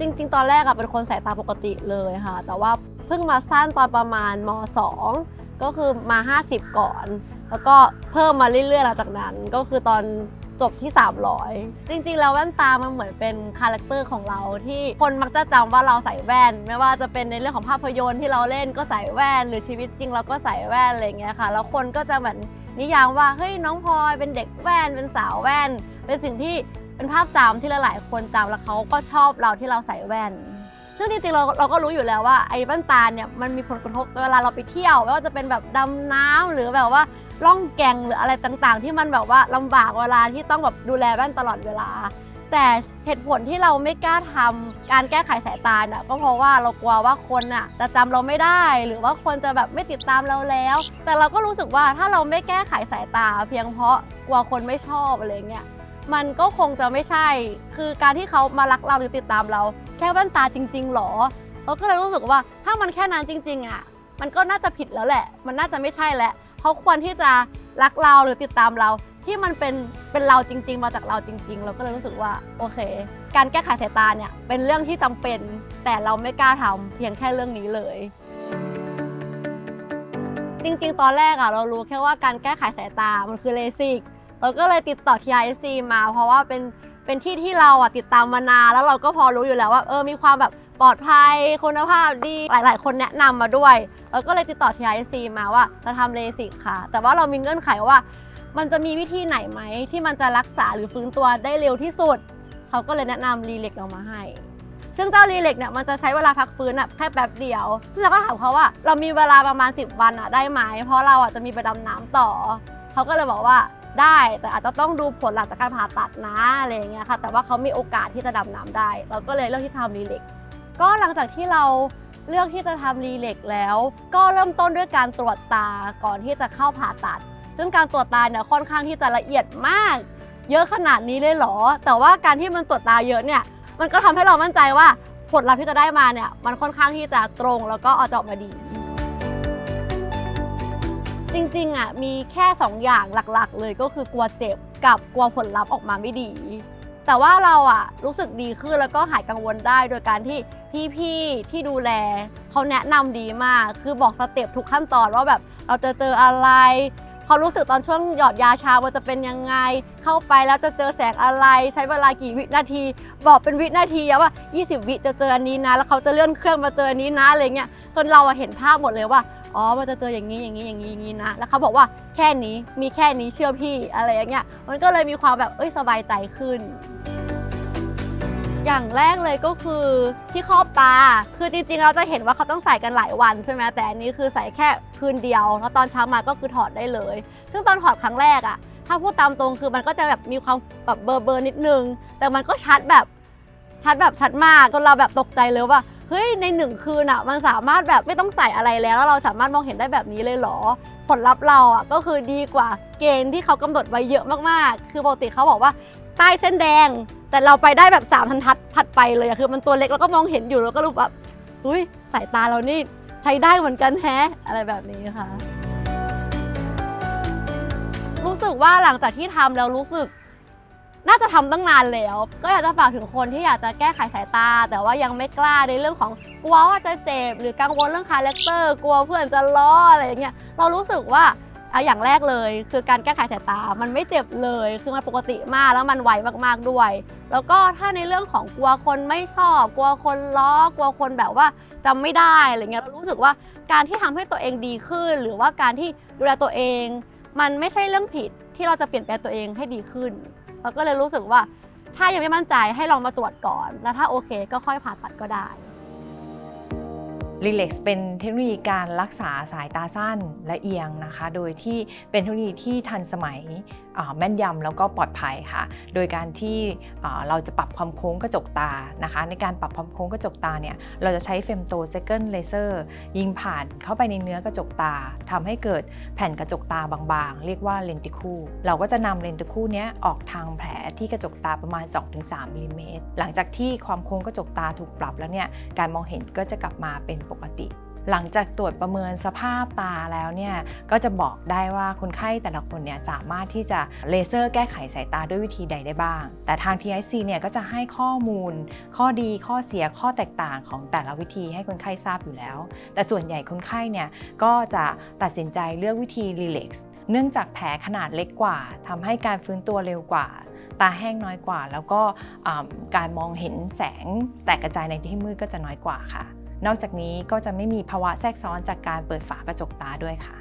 จริง ๆ ตอนแรกอะเป็นคนสายตาปกติเลยค่ะ แต่ว่าเพิ่งมาสั้นตอนประมาณม 2 ก็คือมา 50 ก่อน แล้วก็เพิ่มมาเรื่อยๆหลังจากนั้น ก็คือตอนจบที่ 300 จริง ๆ แล้วแว่นตามันเหมือนเป็นคาแรคเตอร์ของเราที่คนมักจะจำว่าเราใส่แว่น ไม่ว่าจะเป็นในเรื่องของภาพยนตร์ที่เราเล่นก็ใส่แว่น หรือชีวิตจริงเราก็ใส่แว่นอะไรเงี้ยค่ะ แล้วคนก็จะเหมือนนิยามว่าเฮ้ยน้องพลอยเป็นเด็กแว่นเป็นสาวแว่น เป็นสิ่งที่ เป็นภาพจำที่หลายๆ คนจำแล้วเขาก็ชอบเราที่เราใส่แว่น ซึ่งจริงๆเราเราก็รู้อยู่แล้วว่าไอ้แว่นตาเนี่ยมันมีผลกระทบเวลาเราไปเที่ยวไม่ว่าจะเป็นแบบดำน้ำหรือแบบว่าล่องแก่งหรืออะไรต่างๆ ที่มันแบบว่าลำบากเวลาที่ต้องแบบดูแลแว่นตลอดเวลา แต่เหตุผลที่เราไม่กล้าทำการแก้ไขสายตาเนี่ยก็เพราะว่าเรากลัวว่าคนอะจะจำเราไม่ได้ หรือว่าคนจะแบบไม่ติดตามเราแล้ว แต่เราก็รู้สึกว่าถ้าเราไม่แก้ไขสายตา เพียงเพราะกลัวคนไม่ชอบอะไรเงี้ย มันก็คงจะไม่ใช่ คือการที่เขามารักเราหรือติดตามเรา แค่แว่นตาจริง ๆหรอ เราก็เลยรู้สึกว่าถ้ามันแค่นั้นจริง ๆอะ มันก็น่าจะผิดแล้วแหละ มันน่าจะไม่ใช่แล้วเขาควรที่จะรักเราหรือติดตามเรา ที่มันเป็นเป็นเราจริง ๆ มาจากเราจริง ๆ เราก็เลยรู้สึกว่าโอเค การแก้ไขสายตาเนี่ยเป็นเรื่องที่จำเป็น แต่เราไม่กล้าทำเพียงแค่เรื่องนี้เลยจริงๆ ตอนแรกอะเรารู้แค่ว่าการแก้ไขสายตา มันคือเลสิก เราก็เลยติดต่อ TISC มาเพราะว่าเป็นเป็นที่ที่เราอะติดตามมานานแล้วเราก็พอรู้อยู่แล้วว่าเออมีความแบบปลอดภัยคุณภาพดีหลาย ๆ คนแนะนำมาด้วย เราก็เลยติดต่อ TISC มาว่าจะทำเลสิกค่ะ แต่ว่าเรามีเงื่อนไขว่า มันจะมีวิธีไหนไหมที่มันจะรักษาหรือฟื้นตัวได้เร็วที่สุด เขาก็เลยแนะนำรีเล็กเรามาให้ซึ่งเจ้ารีเล็กเนี่ยมันจะใช้เวลาพักฟื้นอะแค่แป๊บเดียว ซึ่งเราก็ถามเขาว่าเรามีเวลาประมาณ 10 วันอะได้ไหม เพราะเราอะจะมีไปดำน้ำต่อ เขาก็เลยบอกว่า ได้ แต่อาจจะต้องดูผลหลังจากการผ่าตัดนะอะไรอย่างเงี้ยค่ะแต่ว่าเขามีโอกาสที่จะดำน้ำได้ เราก็เลยเลือกที่ทำรีเล็กก็หลังจากที่เราเลือกที่จะทำรีเล็กแล้ว ก็เริ่มต้นด้วยการตรวจตาก่อนที่จะเข้าผ่าตัด ซึ่งการตรวจตาเนี่ยค่อนข้างที่จะละเอียดมาก เยอะขนาดนี้เลยเหรอ แต่ว่าการที่มันตรวจตาเยอะเนี่ยมันก็ทำให้เรามั่นใจว่าผลลัพธ์ที่จะได้มาเนี่ยมันค่อนข้างที่จะตรงแล้วก็ออกจะออกมาดี จริงๆอะมีแค่ 2 อย่างหลักๆ เลยก็คือกลัวเจ็บกับกลัวผลลัพธ์ออกมาไม่ดี แต่ว่าเราอะรู้สึกดีขึ้นแล้วก็หายกังวลได้โดยการที่พี่ๆที่ดูแลเขาแนะนำดีมาก คือบอกสเต็ปทุกขั้นตอนว่าแบบเราจะเจออะไรเขารู้สึกตอนช่วงหยอดยาชาว่าจะเป็นยังไง เข้าไปแล้วจะเจอแสงอะไรใช้เวลากี่วินาที บอกเป็นวินาทีว่า 20 วิจะเจออันนี้นะ แล้วเขาจะเลื่อนเครื่องมาเจออันนี้นะอะไรเงี้ยจนเราเห็นภาพหมดเลยว่า อ๋อมันจะเจออย่างนี้อย่างนี้อย่างนี้อย่างนี้นะ แล้วเขาบอกว่าแค่นี้มีแค่นี้เชื่อพี่อะไรอย่างเงี้ย มันก็เลยมีความแบบเอ้ยสบายใจขึ้น อย่างแรกเลยก็คือที่ครอบตา คือจริงๆเราจะเห็นว่าเขาต้องใส่กันหลายวันใช่ไหมแต่อันนี้คือใส่แค่คืนเดียว แล้วตอนเช้ามาก็คือถอดได้เลย ซึ่งตอนถอดครั้งแรกอะถ้าพูดตามตรงคือมันก็จะแบบมีความแบบเบอร์เบอร์นิดนึง แต่มันก็ชัดแบบชัดแบบชัดมากจนเราแบบตกใจเลยว่า เฮ้ยในหนึ่งคืนอะมันสามารถแบบไม่ต้องใส่อะไรแล้วแล้วเราสามารถมองเห็นได้แบบนี้เลยเหรอ ผลลัพธ์เราอะก็คือดีกว่าเกณฑ์ที่เขากำหนดไว้เยอะมากๆ คือปกติเขาบอกว่าใต้เส้นแดง แต่เราไปได้แบบสามบรรทัดถัดไปเลยอะคือมันตัวเล็กแล้วก็มองเห็นอยู่แล้วก็รู้แบบอุ้ยสายตาเรานี่ใช้ได้เหมือนกันแฮะอะไรแบบนี้ค่ะ รู้สึกว่าหลังจากที่ทำแล้วรู้สึก น่าจะทำตั้งนานแล้ว ก็อยากจะฝากถึงคนที่อยากจะแก้ไขสายตา แต่ว่ายังไม่กล้าในเรื่องของกลัวว่าจะเจ็บหรือกังวลเรื่องคาแรคเตอร์กลัวเพื่อนจะล้ออะไรอย่างเงี้ยเรารู้สึกว่าอะอย่างแรกเลย คือการแก้ไขสายตา มันไม่เจ็บเลย คือมันปกติมากแล้วมันไวมากๆด้วย แล้วก็ถ้าในเรื่องของกลัวคนไม่ชอบ กลัวคนล้อกลัวคนแบบว่าจำไม่ได้อะไรเงี้ยเรารู้สึกว่าการที่ทำให้ตัวเองดีขึ้น หรือว่าการที่ดูแลตัวเอง มันไม่ใช่เรื่องผิดที่เราจะเปลี่ยนแปลงตัวเองให้ดีขึ้น เราก็เลยรู้สึกว่าถ้ายังไม่มั่นใจให้ลองมาตรวจก่อน แล้วถ้าโอเคก็ค่อยผ่าตัดก็ได้รีเล็กซ์เป็นเทคโนโลยีการรักษาสายตาสั้นและเอียงนะคะ โดยที่เป็นเทคโนโลยีที่ทันสมัย แม่นยำแล้วก็ปลอดภัยค่ะ โดยการที่เราจะปรับความโค้งกระจกตานะคะ ในการปรับความโค้งกระจกตาเนี่ยเราจะใช้เฟมโตเซคันเลเซอร์ยิงผ่านเข้าไปในเนื้อกระจกตาทำให้เกิดแผ่นกระจกตาบางๆ เรียกว่าเลนติคูเราก็จะนำเลนติคูเนี้ยออกทางแผลที่กระจกตาประมาณ 2-3มิลลิเมตรหลังจากที่ความโค้งกระจกตาถูกปรับแล้วเนี่ยการมองเห็นก็จะกลับมาเป็นปกติ หลังจากตรวจประเมินสภาพตาแล้วเนี่ยก็จะบอกได้ว่าคนไข้แต่ละคนเนี่ยสามารถที่จะเลเซอร์แก้ไขสายตาด้วยวิธีใดได้บ้าง แต่ทาง TIC เนี่ยก็จะให้ข้อมูล ข้อดีข้อเสียข้อแตกต่างของแต่ละวิธีให้คนไข้ทราบอยู่แล้ว แต่ส่วนใหญ่คนไข้เนี่ยก็จะตัดสินใจเลือกวิธี Relax เนื่องจากแผลขนาดเล็กกว่าทำให้การฟื้นตัวเร็วกว่าตาแห้งน้อยกว่า แล้วก็การมองเห็นแสงแตกกระจายในที่มืดก็จะน้อยกว่าค่ะ นอกจากนี้ก็จะไม่มีภาวะแทรกซ้อนจากการเปิดฝากระจกตาด้วยค่ะ